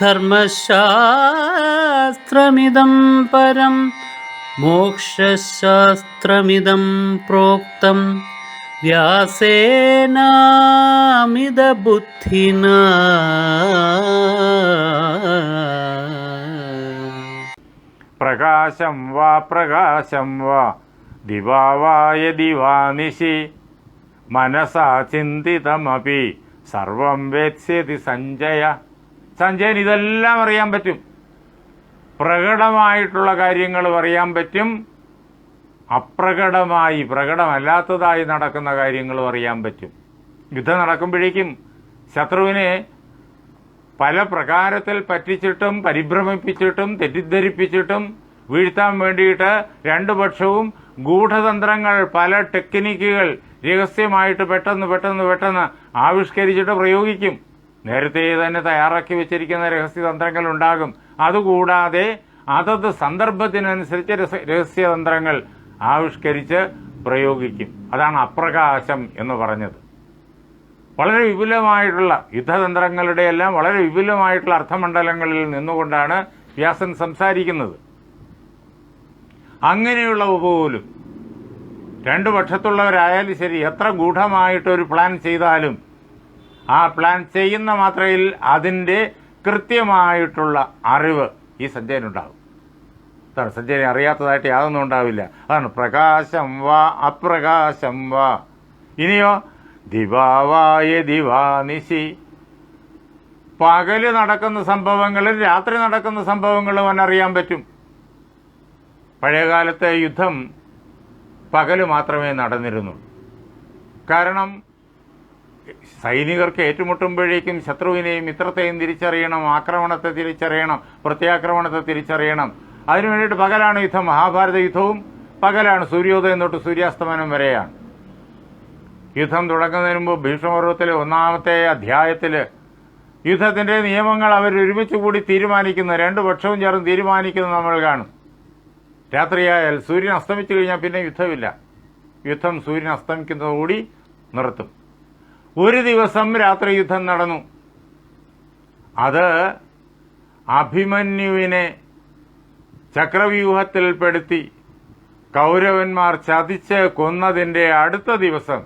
धर्मशास्त्रमिदं परं मोक्षशास्त्रमिदं प्रोक्तं। व्यासेनामिदबुद्धिना। प्रकाशं वा प्रकाशं वा दिवा वा यदि वा निशि मनसा चिन्तितमपि सर्वं वेत्स्यति सञ्जय സഞ്ജയൻ ഇതെല്ലാം അറിയാൻ പറ്റും. പ്രകടമായിട്ടുള്ള കാര്യങ്ങൾ അറിയാൻ പറ്റും. അപ്രകടമായി പ്രകടമല്ലാത്തതായി നടക്കുന്ന കാര്യങ്ങളും അറിയാൻ പറ്റും. യുദ്ധം നടക്കുമ്പോഴേക്കും ശത്രുവിനെ പല പ്രകാരത്തിൽ പറ്റിച്ചിട്ടും പരിഭ്രമിപ്പിച്ചിട്ടും തെറ്റിദ്ധരിപ്പിച്ചിട്ടും വീഴ്ത്താൻ വേണ്ടിയിട്ട് രണ്ടു പക്ഷവും ഗൂഢതന്ത്രങ്ങൾ പല ടെക്നിക്കുകൾ രഹസ്യമായിട്ട് പെട്ടെന്ന് പെട്ടെന്ന് പെട്ടെന്ന് ആവിഷ്കരിച്ചിട്ട് പ്രയോഗിക്കും. നേരത്തെ തന്നെ തയ്യാറാക്കി വെച്ചിരിക്കുന്ന രഹസ്യതന്ത്രങ്ങൾ ഉണ്ടാകും അതുകൂടാതെ അതത് സന്ദർഭത്തിനനുസരിച്ച് രഹസ്യ രഹസ്യതന്ത്രങ്ങൾ ആവിഷ്കരിച്ച് പ്രയോഗിക്കും. അതാണ് അപ്രകാശം എന്ന് പറഞ്ഞത്. വളരെ വിപുലമായിട്ടുള്ള യുദ്ധതന്ത്രങ്ങളുടെ എല്ലാം വളരെ വിപുലമായിട്ടുള്ള അർത്ഥമണ്ഡലങ്ങളിൽ നിന്നുകൊണ്ടാണ് വ്യാസൻ സംസാരിക്കുന്നത്. അങ്ങനെയുള്ളവ പോലും. രണ്ടു പക്ഷത്തുള്ളവരായാലും ശരി എത്ര ഗൂഢമായിട്ടൊരു പ്ലാൻ ചെയ്താലും ആ പ്ലാൻ ചെയ്യുന്ന മാത്രയിൽ അതിന്റെ കൃത്യമായിട്ടുള്ള അറിവ് ഈ സഞ്ജയനുണ്ടാകും അതാണ് സഞ്ജയനെ അറിയാത്തതായിട്ട് യാതൊന്നും ഉണ്ടാവില്ല. അതാണ് പ്രകാശം വാ അപ്രകാശം വാ. ഇനിയോ ദിവാവായ ദിവാനിശി പകൽ നടക്കുന്ന സംഭവങ്ങളും രാത്രി നടക്കുന്ന സംഭവങ്ങളും അവൻ അറിയാൻ പറ്റും. പഴയകാലത്തെ യുദ്ധം പകൽ മാത്രമേ നടന്നിരുന്നുള്ളൂ. കാരണം സൈനികർക്ക് ഏറ്റുമുട്ടുമ്പോഴേക്കും ശത്രുവിനെയും മിത്രത്തെയും തിരിച്ചറിയണം ആക്രമണത്തെ തിരിച്ചറിയണം പ്രത്യാക്രമണത്തെ തിരിച്ചറിയണം. അതിനു വേണ്ടിയിട്ട് പകലാണ് യുദ്ധം മഹാഭാരത യുദ്ധവും. പകലാണ് സൂര്യോദയം തൊട്ട് സൂര്യാസ്തമനം വരെയാണ്. യുദ്ധം തുടങ്ങുന്നതിന് മുമ്പ് ഭീഷ്മപർവത്തിലെ ഒന്നാമത്തെ അധ്യായത്തിൽ യുദ്ധത്തിന്റെ നിയമങ്ങൾ അവർ ഒരുമിച്ച് കൂടി തീരുമാനിക്കുന്നു. രണ്ടു പക്ഷവും ചേർന്ന് തീരുമാനിക്കുന്നത് നമ്മൾ കാണും. രാത്രിയായാൽ സൂര്യൻ അസ്തമിച്ചു കഴിഞ്ഞാൽ പിന്നെ യുദ്ധമില്ല. യുദ്ധം സൂര്യൻ അസ്തമിക്കുന്നതോടുകൂടി നിർത്തും. ഒരു ദിവസം രാത്രി യുദ്ധം നടന്നു. അത് അഭിമന്യുവിനെ ചക്രവ്യൂഹത്തിൽപ്പെടുത്തി കൗരവന്മാർ ചതിച്ച് കൊന്നതിന്റെ അടുത്ത ദിവസം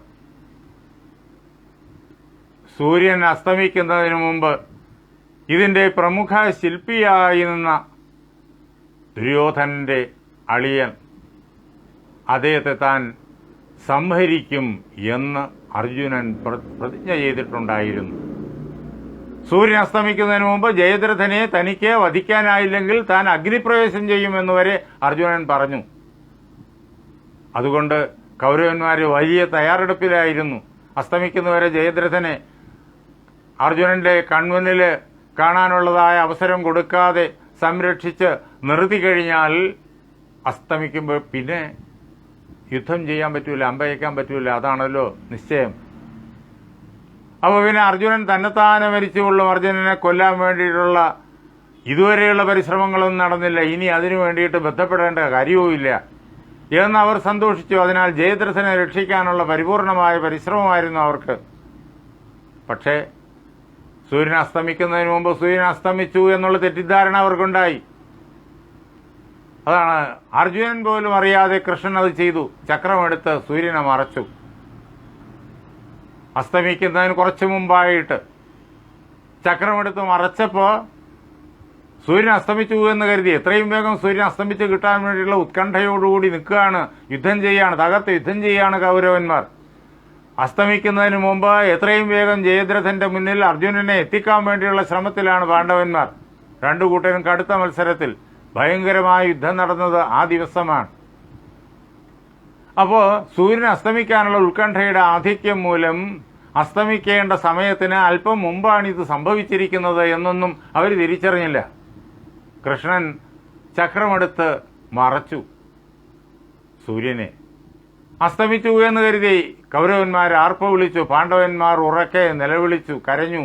സൂര്യൻ അസ്തമിക്കുന്നതിന് മുമ്പ് ഇതിന്റെ പ്രമുഖ ശില്പിയായി നിന്ന ദുര്യോധനന്റെ അളിയൻ അദ്ദേഹത്തെ താൻ സംഹരിക്കും എന്ന് അർജുനൻ പ്ര- പ്രതിജ്ഞ ചെയ്തിട്ടുണ്ടായിരുന്നു. സൂര്യൻ അസ്തമിക്കുന്നതിന് മുമ്പ് ജയദ്രഥനെ തനിക്ക് വധിക്കാനായില്ലെങ്കിൽ താൻ അഗ്നിപ്രവേശം ചെയ്യുമെന്ന് വരെ അർജുനൻ പറഞ്ഞു. അതുകൊണ്ട് കൗരവന്മാർ വലിയ തയ്യാറെടുപ്പിലായിരുന്നു. അസ്തമിക്കുന്നവരെ ജയദ്രഥനെ അർജുനന്റെ കൺമുന്നിൽ കാണാനുള്ളതായ അവസരം കൊടുക്കാതെ സംരക്ഷിച്ച് നിർത്തി കഴിഞ്ഞാൽ അസ്തമിക്കുമ്പോൾ പിന്നെ യുദ്ധം ചെയ്യാൻ പറ്റൂല അമ്പയക്കാൻ പറ്റൂല അതാണല്ലോ നിശ്ചയം. അപ്പോൾ പിന്നെ അർജുനൻ തന്നെത്താനെ മരിച്ചുകൊള്ളും അർജുനനെ കൊല്ലാൻ വേണ്ടിയിട്ടുള്ള ഇതുവരെയുള്ള പരിശ്രമങ്ങളൊന്നും നടന്നില്ല. ഇനി അതിനു വേണ്ടിയിട്ട് ബന്ധപ്പെടേണ്ട കാര്യവുമില്ല. എന്ന് അവർ സന്തോഷിച്ചു. അതിനാൽ ജയദ്രസനെ രക്ഷിക്കാനുള്ള പരിപൂർണമായ പരിശ്രമമായിരുന്നു അവർക്ക്. പക്ഷേ സൂര്യൻ അസ്തമിക്കുന്നതിന് മുമ്പ് സൂര്യൻ അസ്തമിച്ചു എന്നുള്ള തെറ്റിദ്ധാരണ അവർക്കുണ്ടായി. അതാണ് അർജുനൻ പോലും അറിയാതെ കൃഷ്ണൻ അത് ചെയ്തു. ചക്രമെടുത്ത് സൂര്യനെ മറച്ചു. അസ്തമിക്കുന്നതിന് കുറച്ച് മുമ്പായിട്ട് ചക്രമെടുത്ത് മറച്ചപ്പോൾ സൂര്യൻ അസ്തമിച്ചു എന്ന് കരുതി. എത്രയും വേഗം സൂര്യൻ അസ്തമിച്ച് കിട്ടാൻ വേണ്ടിയുള്ള ഉത്കണ്ഠയോടുകൂടി നിൽക്കുകയാണ്. യുദ്ധം ചെയ്യാണ്. തകർത്ത് യുദ്ധം ചെയ്യാണ് കൗരവന്മാർ. അസ്തമിക്കുന്നതിന് മുമ്പ് എത്രയും വേഗം ജയദ്രഥന്റെ മുന്നിൽ അർജുനനെ എത്തിക്കാൻ വേണ്ടിയുള്ള ശ്രമത്തിലാണ് പാണ്ഡവന്മാർ. രണ്ടു കൂട്ടരും കടുത്ത മത്സരത്തിൽ ഭയങ്കരമായ യുദ്ധം നടന്നത് ആ ദിവസമാണ്. അപ്പോൾ സൂര്യൻ അസ്തമിക്കാനുള്ള ഉത്കണ്ഠയുടെ ആധിക്യം മൂലം അസ്തമിക്കേണ്ട സമയത്തിന് അല്പം മുമ്പാണ് ഇത് സംഭവിച്ചിരിക്കുന്നത് എന്നൊന്നും അവർ തിരിച്ചറിഞ്ഞില്ല. കൃഷ്ണൻ ചക്രമെടുത്ത് മറച്ചു സൂര്യനെ. അസ്തമിച്ചു എന്ന് കരുതി കൗരവന്മാർ ആർപ്പ വിളിച്ചു പാണ്ഡവന്മാർ ഉറക്കെ നിലവിളിച്ചു കരഞ്ഞു.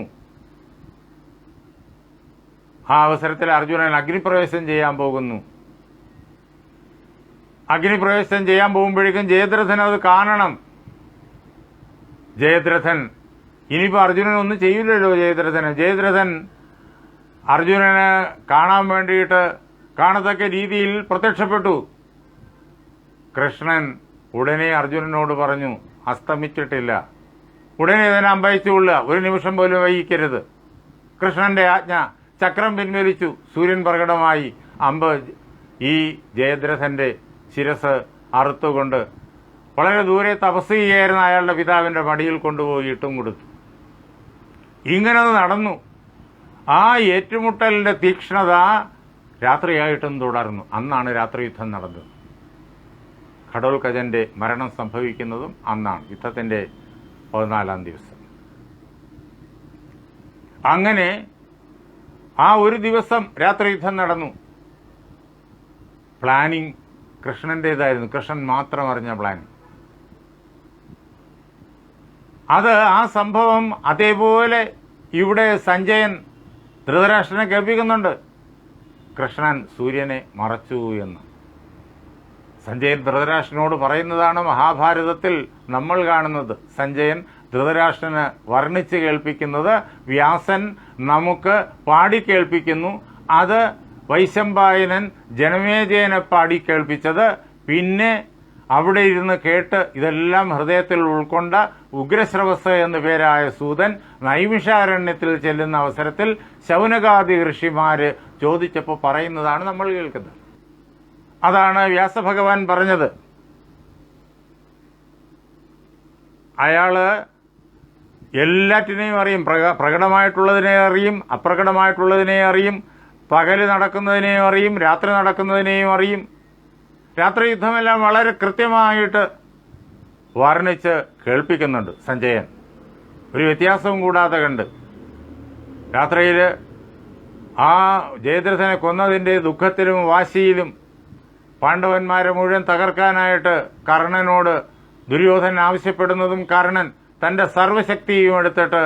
ആ അവസരത്തിൽ അർജുനൻ അഗ്നിപ്രവേശം ചെയ്യാൻ പോകുന്നു. അഗ്നിപ്രവേശം ചെയ്യാൻ പോകുമ്പോഴേക്കും ജയദ്രഥൻ അത് കാണണം. ജയദ്രഥൻ ഇനിയിപ്പോൾ അർജുനൻ ഒന്നും ചെയ്യില്ലല്ലോ ജയദ്രഥന്. ജയദ്രഥൻ അർജുനന് കാണാൻ വേണ്ടിയിട്ട് കാണത്തക്ക രീതിയിൽ പ്രത്യക്ഷപ്പെട്ടു. കൃഷ്ണൻ ഉടനെ അർജുനനോട് പറഞ്ഞു അസ്തമിച്ചിട്ടില്ല. ഉടനെ തന്നെ അമ്പയച്ചുകൊള്ളുക. ഒരു നിമിഷം പോലും വൈകിക്കരുത്. കൃഷ്ണന്റെ ആജ്ഞ ചക്രം പിൻവലിച്ചു. സൂര്യൻ പ്രകടമായി. അമ്പ് ഈ ജയദ്രഥന്റെ ശിരസ് അറുത്തുകൊണ്ട് വളരെ ദൂരെ തപസ് ചെയ്യായിരുന്ന അയാളുടെ പിതാവിന്റെ മടിയിൽ കൊണ്ടുപോയി ഇട്ടും കൊടുത്തു. ഇങ്ങനെ നടന്നു. ആ ഏറ്റുമുട്ടലിന്റെ തീക്ഷ്ണത രാത്രിയായിട്ടും തുടർന്നു. അന്നാണ് രാത്രി യുദ്ധം നടന്നത്. ഘടോൽക്കജന്റെ മരണം സംഭവിക്കുന്നതും അന്നാണ് യുദ്ധത്തിന്റെ പതിനാലാം ദിവസം. അങ്ങനെ ആ ഒരു ദിവസം രാത്രി യുദ്ധം നടന്നു. പ്ലാനിങ് കൃഷ്ണന്റേതായിരുന്നു. കൃഷ്ണൻ മാത്രം അറിഞ്ഞ പ്ലാൻ. അത് ആ സംഭവം അതേപോലെ ഇവിടെ സഞ്ജയൻ ധൃതരാഷ്ട്രനെ കേൾപ്പിക്കുന്നുണ്ട് കൃഷ്ണൻ സൂര്യനെ മറച്ചു എന്ന്. സഞ്ജയൻ ധൃതരാഷ്ട്രനോട് പറയുന്നതാണ് മഹാഭാരതത്തിൽ നമ്മൾ കാണുന്നത്. സഞ്ജയൻ ധൃതരാഷ്ട്രന് വർണിച്ച് കേൾപ്പിക്കുന്നത് വ്യാസൻ നമുക്ക് പാടി കേൾപ്പിക്കുന്നു. അത് വൈശമ്പായനൻ ജനമേജയനെ പാടി കേൾപ്പിച്ചത്. പിന്നെ അവിടെ ഇരുന്ന് കേട്ട് ഇതെല്ലാം ഹൃദയത്തിൽ ഉൾക്കൊണ്ട ഉഗ്രശ്രവസ് എന്നു പേരായ സൂതൻ നൈമിഷാരണ്യത്തിൽ ചെല്ലുന്ന അവസരത്തിൽ ശൗനകാദി ഋഷിമാര് ചോദിച്ചപ്പോൾ പറയുന്നതാണ് നമ്മൾ കേൾക്കുന്നത്. അതാണ് വ്യാസഭഗവാൻ പറഞ്ഞത്. അയാൾ എല്ലാറ്റിനെയും അറിയും. പ്രക- പ്രകടമായിട്ടുള്ളതിനെ അറിയും അപ്രകടമായിട്ടുള്ളതിനെ അറിയും പകൽ നടക്കുന്നതിനെയും അറിയും രാത്രി നടക്കുന്നതിനെയും അറിയും. രാത്രി യുദ്ധമെല്ലാം വളരെ കൃത്യമായിട്ട് വർണിച്ച് കേൾപ്പിക്കുന്നുണ്ട് സഞ്ജയൻ. ഒരു വ്യത്യാസവും കൂടാതെ കണ്ട്. രാത്രിയിൽ ആ ജയദ്രഥനെ കൊന്നതിന്റെ ദുഃഖത്തിലും വാശിയിലും പാണ്ഡവന്മാരെ മുഴുവൻ തകർക്കാനായിട്ട് കർണനോട് ദുര്യോധനൻ ആവശ്യപ്പെടുന്നതും കർണൻ തന്റെ സർവശക്തിയും എടുത്തിട്ട്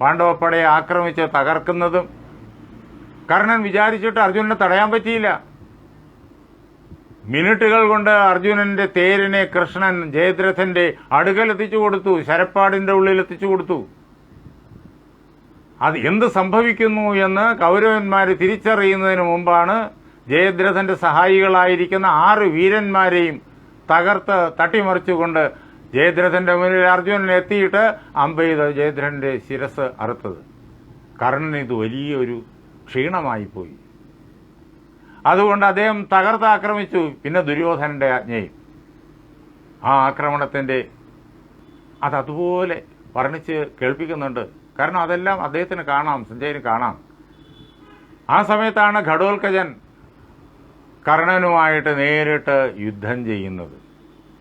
പാണ്ഡവപ്പടയെ ആക്രമിച്ച് തകർക്കുന്നതും കർണൻ വിചാരിച്ചിട്ട് അർജുനനെ തടയാൻ പറ്റിയില്ല. മിനിറ്റുകൾ കൊണ്ട് അർജുനന്റെ തേരിനെ കൃഷ്ണൻ ജയദ്രഥന്റെ അടുക്കൽ എത്തിച്ചു കൊടുത്തു ശരപ്പാടിന്റെ ഉള്ളിൽ എത്തിച്ചു കൊടുത്തു. അത് എന്ത് സംഭവിക്കുന്നു എന്ന് കൗരവന്മാർ തിരിച്ചറിയുന്നതിന് മുമ്പാണ് ജയദ്രഥന്റെ സഹായികളായിരിക്കുന്ന ആറ് വീരന്മാരെയും തകർത്ത് തട്ടിമറിച്ചുകൊണ്ട് ജയദ്രഥന്റെ മുന്നിൽ അർജുനൻ എത്തിയിട്ട് അമ്പ ചെയ്ത് ജയദ്രഥന്റെ ശിരസ് അറുത്തത്. കർണന് ഇത് വലിയൊരു ക്ഷീണമായി പോയി. അതുകൊണ്ട് അദ്ദേഹം തകർത്ത് ആക്രമിച്ചു. പിന്നെ ദുര്യോധനന്റെ ആജ്ഞയും. ആ ആക്രമണത്തിന്റെ അത് അതുപോലെ വർണിച്ച് കേൾപ്പിക്കുന്നുണ്ട്. കാരണം അതെല്ലാം അദ്ദേഹത്തിന് കാണാം സഞ്ജയന് കാണാം. ആ സമയത്താണ് ഘടോൽക്കജൻ കർണനുമായിട്ട് നേരിട്ട് യുദ്ധം ചെയ്യുന്നത്.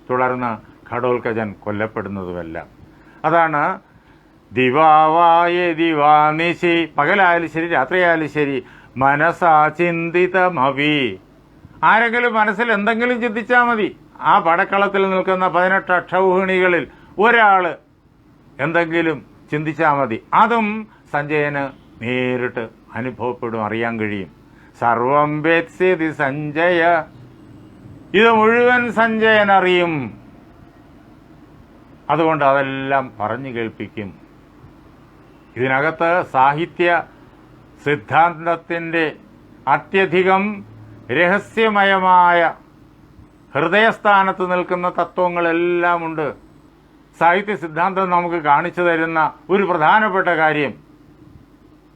തുടർന്ന് ഘടോൽക്കജൻ കൊല്ലപ്പെടുന്നതുമെല്ലാം. അതാണ് ദിവാവായ ദിവാനിശി പകലായാലും ശരി രാത്രിയായാലും ശരി മനസാ ചിന്തിതമവി. ആരെങ്കിലും മനസ്സിൽ എന്തെങ്കിലും ചിന്തിച്ചാൽ മതി. ആ പടക്കളത്തിൽ നിൽക്കുന്ന പതിനെട്ട് അക്ഷൗഹിണികളിൽ ഒരാൾ എന്തെങ്കിലും ചിന്തിച്ചാൽ മതി. അതും സഞ്ജയന് നേരിട്ട് അനുഭവപ്പെടും അറിയാൻ കഴിയും. സർവം വേത്സ്യതി സഞ്ജയ. ഇത് മുഴുവൻ സഞ്ജയൻ അറിയും അതുകൊണ്ട് അതെല്ലാം പറഞ്ഞു കേൾപ്പിക്കും. ഇതിനകത്ത് സാഹിത്യ സിദ്ധാന്തത്തിന്റെ അത്യധികം രഹസ്യമയമായ ഹൃദയസ്ഥാനത്ത് നിൽക്കുന്ന തത്വങ്ങളെല്ലാം ഉണ്ട് സാഹിത്യ സിദ്ധാന്തം നമുക്ക് കാണിച്ചു തരുന്ന ഒരു പ്രധാനപ്പെട്ട കാര്യം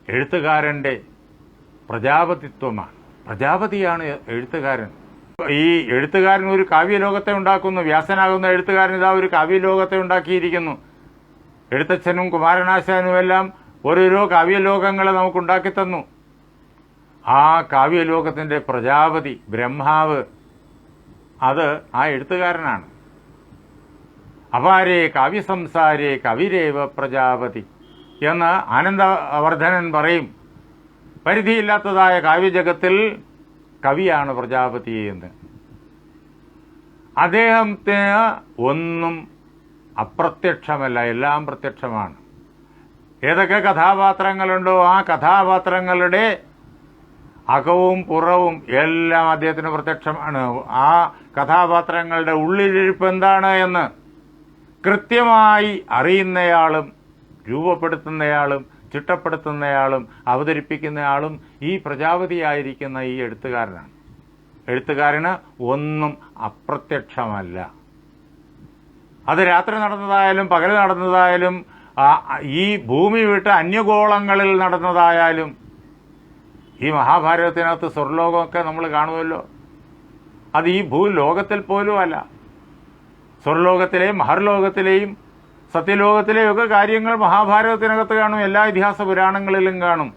എഴുത്തുകാരന്റെ പ്രജാപതിത്വമാണ്. പ്രജാപതിയാണ് എഴുത്തുകാരൻ. ഈ എഴുത്തുകാരൻ ഒരു കാവ്യലോകത്തെ ഉണ്ടാക്കുന്നു വ്യാസനാകുന്ന എഴുത്തുകാരൻ ഇതാ ഒരു കാവ്യലോകത്തെ ഉണ്ടാക്കിയിരിക്കുന്നു. എഴുത്തച്ഛനും കുമാരനാശാനും എല്ലാം ഓരോരോ കാവ്യലോകങ്ങളെ നമുക്കുണ്ടാക്കി തന്നു. ആ കാവ്യലോകത്തിന്റെ പ്രജാപതി ബ്രഹ്മാവ് അത് ആ എഴുത്തുകാരനാണ്. അപാരേ കാവ്യസംസാരേ കവിരേവ പ്രജാപതി എന്ന് ആനന്ദവർദ്ധനൻ പറയും. പരിധിയില്ലാത്തതായ കാവ്യജഗത്തിൽ കവിയാണ് പ്രജാപതി എന്ന്. അദ്ദേഹത്തിന് ഒന്നും അപ്രത്യക്ഷമല്ല എല്ലാം പ്രത്യക്ഷമാണ്. ഏതൊക്കെ കഥാപാത്രങ്ങളുണ്ടോ ആ കഥാപാത്രങ്ങളുടെ അകവും പുറവും എല്ലാം അദ്ദേഹത്തിന് പ്രത്യക്ഷമാണ്. ആ കഥാപാത്രങ്ങളുടെ ഉള്ളിലിരിപ്പ് എന്താണ് എന്ന് കൃത്യമായി അറിയുന്നയാളും രൂപപ്പെടുത്തുന്നയാളും ചിട്ടപ്പെടുത്തുന്നയാളും അവതരിപ്പിക്കുന്നയാളും ഈ പ്രജാപതിയായിരിക്കുന്ന ഈ എഴുത്തുകാരനാണ്. എഴുത്തുകാരന് ഒന്നും അപ്രത്യക്ഷമല്ല. അത് രാത്രി നടന്നതായാലും പകൽ നടന്നതായാലും ഈ ഭൂമി വിട്ട് അന്യഗോളങ്ങളിൽ നടന്നതായാലും ഈ മഹാഭാരതത്തിനകത്ത് സ്വർലോകമൊക്കെ നമ്മൾ കാണുമല്ലോ. അത് ഈ ഭൂലോകത്തിൽ പോലും അല്ല സ്വർലോകത്തിലെയും മഹർലോകത്തിലെയും സത്യലോകത്തിലെയും യുഗ കാര്യങ്ങൾ മഹാഭാരതത്തിനകത്ത് കാണും എല്ലാ ഇതിഹാസ പുരാണങ്ങളിലും കാണും.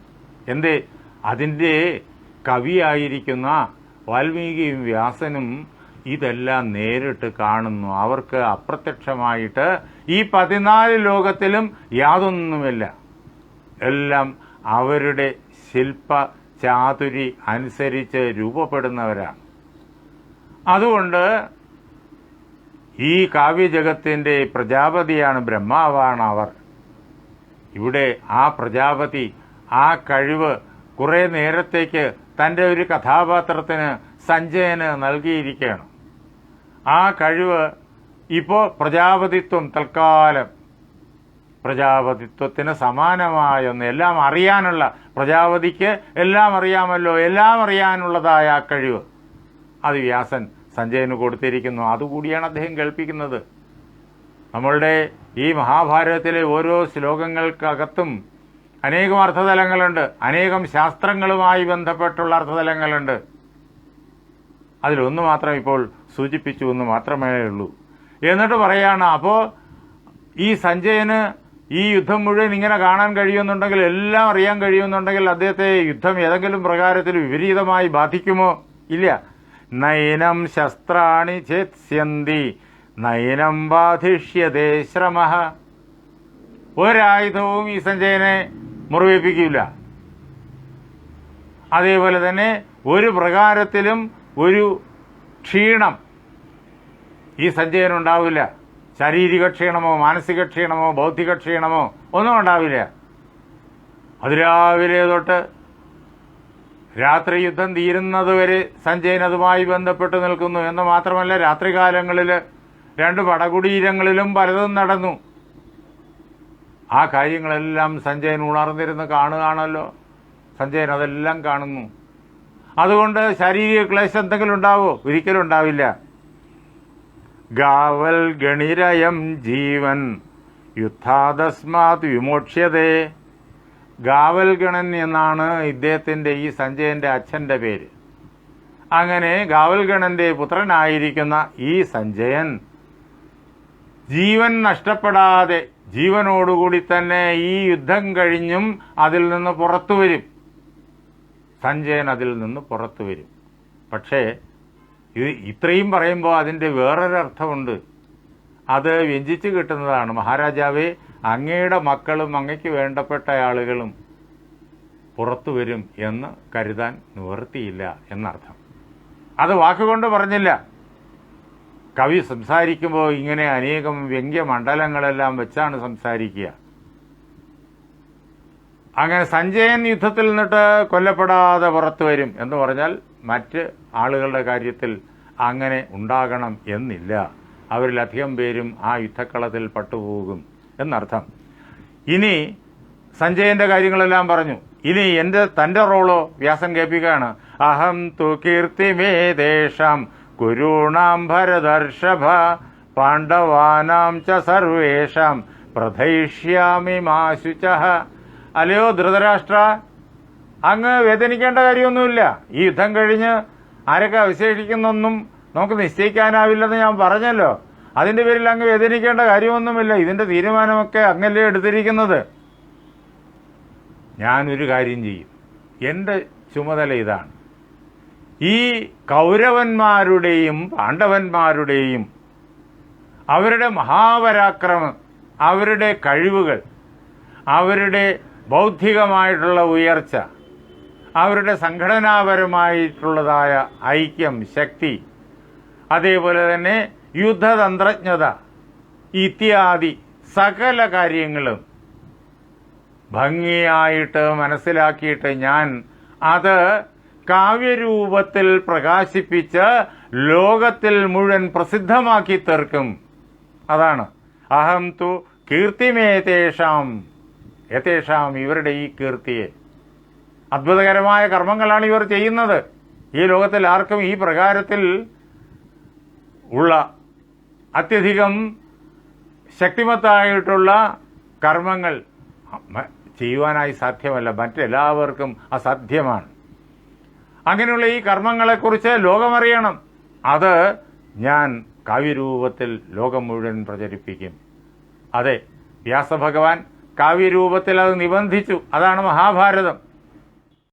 എന്തേ? അതിന്റെ കവിയായിരിക്കുന്ന വാൽമീകിയും വ്യാസനും ഇതെല്ലാം നേരിട്ട് കാണുന്നു. അവർക്ക് അപ്രത്യക്ഷമായിട്ട് ഈ പതിനാല് ലോകത്തിലും യാതൊന്നുമില്ല. എല്ലാം അവരുടെ ശില്പ ചാതുരി അനുസരിച്ച് രൂപപ്പെടുന്നവരാണ്. അതുകൊണ്ട് ഈ കാവ്യജഗത്തിന്റെ പ്രജാപതിയാണ് ബ്രഹ്മാവാണ് അവർ ഇവിടെ ആ പ്രജാപതി ആ കഴിവ് കുറേ നേരത്തേക്ക് തന്റെ ഒരു കഥാപാത്രത്തിന് സഞ്ജയന് നൽകിയിരിക്കുകയാണ്. ആ കഴിവ് ഇപ്പോൾ പ്രജാപതിത്വം തൽക്കാലം പ്രജാപതിത്വത്തിന് സമാനമായ ഒന്ന് എല്ലാം അറിയാനുള്ള പ്രജാപതിക്ക് എല്ലാം അറിയാമല്ലോ എല്ലാം അറിയാനുള്ളതായ ആ കഴിവ്. അത് വ്യാസൻ സഞ്ജയന് കൊടുത്തിരിക്കുന്നു. അതുകൂടിയാണ് അദ്ദേഹം കേൾപ്പിക്കുന്നത്. നമ്മളുടെ ഈ മഹാഭാരതത്തിലെ ഓരോ ശ്ലോകങ്ങൾക്കകത്തും അനേകം അർത്ഥതലങ്ങളുണ്ട്. അനേകം ശാസ്ത്രങ്ങളുമായി ബന്ധപ്പെട്ടുള്ള അർത്ഥതലങ്ങളുണ്ട്. അതിലൊന്ന് മാത്രം ഇപ്പോൾ സൂചിപ്പിച്ചു എന്ന് മാത്രമേ ഉള്ളൂ. എന്നിട്ട് പറയാണ് അപ്പോൾ ഈ സഞ്ജയന് ഈ യുദ്ധം മുഴുവൻ ഇങ്ങനെ കാണാൻ കഴിയുമെന്നുണ്ടെങ്കിൽ എല്ലാം അറിയാൻ കഴിയുമെന്നുണ്ടെങ്കിൽ അദ്ദേഹത്തെ യുദ്ധം ഏതെങ്കിലും പ്രകാരത്തിൽ വിപരീതമായി ബാധിക്കുമോ? ഇല്ല. നയനം ശസ്ത്രാണി ഛേത്സ്യന്തി നയനം ബാധിഷ്യതേ ശ്രമ. ഒരായുധവും ഈ സഞ്ജയനെ മുറിവേൽപ്പിക്കില്ല അതേപോലെ തന്നെ ഒരു പ്രകാരത്തിലും ഒരു ക്ഷീണം ഈ സഞ്ജയനുണ്ടാവില്ല. ശാരീരിക ക്ഷീണമോ മാനസിക ക്ഷീണമോ ബൗദ്ധിക ക്ഷീണമോ ഒന്നും ഉണ്ടാവില്ല. അതിരാവിലെ തൊട്ട് രാത്രി യുദ്ധം തീരുന്നതുവരെ സഞ്ജയൻ അതുമായി ബന്ധപ്പെട്ട് നിൽക്കുന്നു എന്ന് മാത്രമല്ല രാത്രികാലങ്ങളിൽ രണ്ട് പടകുടീരങ്ങളിലും പലതും നടന്നു. ആ കാര്യങ്ങളെല്ലാം സഞ്ജയൻ ഉണർന്നിരുന്ന് കാണുകയാണല്ലോ. സഞ്ജയൻ അതെല്ലാം കാണുന്നു. അതുകൊണ്ട് ശാരീരിക ക്ലേശം എന്തെങ്കിലും ഉണ്ടാവോ? ഒരിക്കലും ഉണ്ടാവില്ല. ഗാവൽ ഗണിരയം ജീവൻ. യുദ്ധാതസ്മാത് വിമോക്ഷ്യതേ. ഗാവൽ ഗണൻ എന്നാണ് ഇദ്ദേഹത്തിന്റെ ഈ സഞ്ജയന്റെ അച്ഛന്റെ പേര്. അങ്ങനെ ഗാവൽഗണന്റെ പുത്രനായിരിക്കുന്ന ഈ സഞ്ജയൻ ജീവൻ നഷ്ടപ്പെടാതെ ജീവനോടുകൂടി തന്നെ ഈ യുദ്ധം കഴിഞ്ഞും അതിൽ നിന്ന് പുറത്തു വരും. സഞ്ജയൻ അതിൽ നിന്ന് പുറത്തു വരും. പക്ഷേ ഇത് ഇത്രയും പറയുമ്പോൾ അതിന്റെ വേറൊരർത്ഥമുണ്ട്. അത് വ്യഞ്ചിച്ച് കിട്ടുന്നതാണ്. മഹാരാജാവേ അങ്ങയുടെ മക്കളും അങ്ങയ്ക്ക് വേണ്ടപ്പെട്ട ആളുകളും പുറത്തു വരും എന്ന് കരുതാൻ നിവർത്തിയില്ല എന്നർത്ഥം. അത് വാക്കുകൊണ്ട് പറഞ്ഞില്ല. കവി സംസാരിക്കുമ്പോൾ ഇങ്ങനെ അനേകം വ്യംഗ്യമണ്ഡലങ്ങളെല്ലാം വെച്ചാണ് സംസാരിക്കുക. അങ്ങനെ സഞ്ജയൻ യുദ്ധത്തിൽ നിന്നിട്ട് കൊല്ലപ്പെടാതെ പുറത്തു വരും എന്ന് പറഞ്ഞാൽ മറ്റ് ആളുകളുടെ കാര്യത്തിൽ അങ്ങനെ ഉണ്ടാകണം എന്നില്ല. അവരിലധികം പേരും ആ യുദ്ധക്കളത്തിൽ പട്ടുപോകും. എന്നർത്ഥം. ഇനി സഞ്ജയന്റെ കാര്യങ്ങളെല്ലാം പറഞ്ഞു. ഇനി എന്റെ തന്റെ റോളോ വ്യാസൻ കേൾപ്പിക്കുകയാണ്. അഹം തു ദേശം കുരുണാം ഭരതർഷഭ പാണ്ഡവാനാം ച സർവേഷാം പ്രഥയിഷ്യാമി മാശുച അല്ലയോ ധൃതരാഷ്ട്ര അങ്ങ് വേദനിക്കേണ്ട കാര്യമൊന്നുമില്ല. ഈ യുദ്ധം കഴിഞ്ഞ് ആരൊക്കെ അവശേഷിക്കുന്നൊന്നും നമുക്ക് നിശ്ചയിക്കാനാവില്ലെന്ന് ഞാൻ പറഞ്ഞല്ലോ. അതിന്റെ പേരിൽ അങ്ങ് വേദനിക്കേണ്ട കാര്യമൊന്നുമില്ല. ഇതിന്റെ തീരുമാനമൊക്കെ അങ്ങല്ലേ എടുത്തിരിക്കുന്നത്. ഞാനൊരു കാര്യം ചെയ്യും. എന്റെ ചുമതല ഇതാണ്. ഈ കൗരവന്മാരുടെയും പാണ്ഡവന്മാരുടെയും അവരുടെ മഹാപരാക്രമം അവരുടെ കഴിവുകൾ അവരുടെ ബൗദ്ധികമായിട്ടുള്ള ഉയർച്ച അവരുടെ സംഘടനാപരമായിട്ടുള്ളതായ ഐക്യം ശക്തി അതേപോലെ തന്നെ യുദ്ധതന്ത്രജ്ഞത ഇത്യാദി സകല കാര്യങ്ങളും. ഭംഗിയായിട്ട് മനസ്സിലാക്കിയിട്ട് ഞാൻ അത് കാവ്യരൂപത്തിൽ പ്രകാശിപ്പിച്ച് ലോകത്തിൽ മുഴുവൻ പ്രസിദ്ധമാക്കി തീർക്കും. അതാണ്. അഹം തു കീർത്തിമേതേഷാം യഥേഷാം ഇവരുടെ ഈ കീർത്തിയെ. അത്ഭുതകരമായ കർമ്മങ്ങളാണ് ഇവർ ചെയ്യുന്നത്. ഈ ലോകത്തിൽ ആർക്കും ഈ പ്രകാരത്തിൽ ഉള്ള അത്യധികം ശക്തിമത്തായിട്ടുള്ള കർമ്മങ്ങൾ ചെയ്യുവാനായി സാധ്യമല്ല. മറ്റെല്ലാവർക്കും അസാധ്യമാണ്. അങ്ങനെയുള്ള ഈ കർമ്മങ്ങളെക്കുറിച്ച് ലോകമറിയണം. അത് ഞാൻ കാവ്യരൂപത്തിൽ ലോകം മുഴുവൻ പ്രചരിപ്പിക്കും. അതെ വ്യാസഭഗവാൻ കാവ്യരൂപത്തിൽ അത് നിബന്ധിച്ചു. അതാണ് മഹാഭാരതം.